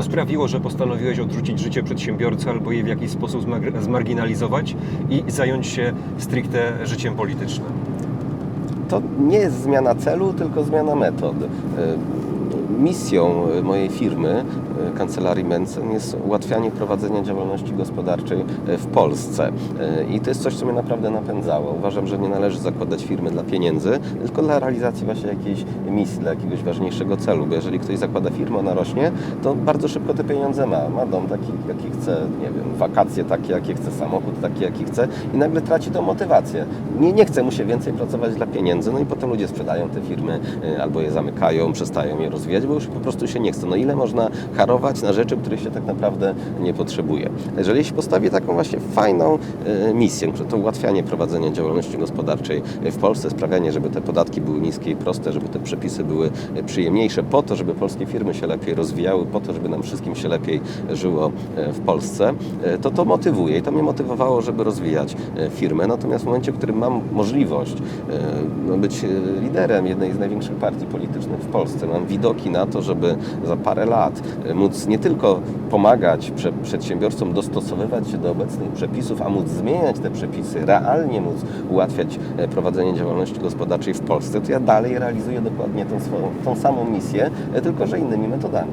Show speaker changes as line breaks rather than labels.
Co sprawiło, że postanowiłeś odrzucić życie przedsiębiorcy albo je w jakiś sposób zmarginalizować i zająć się stricte życiem politycznym?
To nie jest zmiana celu, tylko zmiana metod. Y, Misją mojej firmy, y, kancelarii Mensen, jest ułatwianie prowadzenia działalności gospodarczej y, w Polsce. Y, I to jest coś, co mnie naprawdę napędzało. Uważam, że nie należy zakładać firmy dla pieniędzy, tylko dla realizacji właśnie jakiejś misji, dla jakiegoś ważniejszego celu. Bo jeżeli ktoś zakłada firmę, ona rośnie, to bardzo szybko te pieniądze ma. Ma dom taki, jaki chce, nie wiem, wakacje takie, jakie chce, samochód taki, jaki chce i nagle traci tą motywację. Nie, nie chce mu się więcej pracować dla pieniędzy, no i potem ludzie sprzedają te firmy albo je zamykają, przestają je rozwijać, bo już po prostu się nie chce. No ile można harować na rzeczy, których się tak naprawdę nie potrzebuje. Jeżeli się postawi taką właśnie fajną y, misję, to ułatwianie prowadzenia działalności gospodarczej w Polsce, sprawianie, żeby te podatki były niskie i proste, żeby te przepisy były y, przyjemniejsze, po to, żeby polskie firmy się lepiej rozwijały, po to, żeby nam wszystkim się lepiej żyło y, w Polsce, to to motywuje i to mnie motywowało, żeby rozwijać firmę. Natomiast w momencie, w którym mam możliwość no, być liderem jednej z największych partii politycznych w Polsce, mam widoki na to, żeby za parę lat móc nie tylko pomagać prze- przedsiębiorcom dostosowywać się do obecnych przepisów, a móc zmieniać te przepisy, realnie móc ułatwiać e, prowadzenie działalności gospodarczej w Polsce, to ja dalej realizuję dokładnie tą, swoją, tą samą misję, e, tylko że innymi metodami.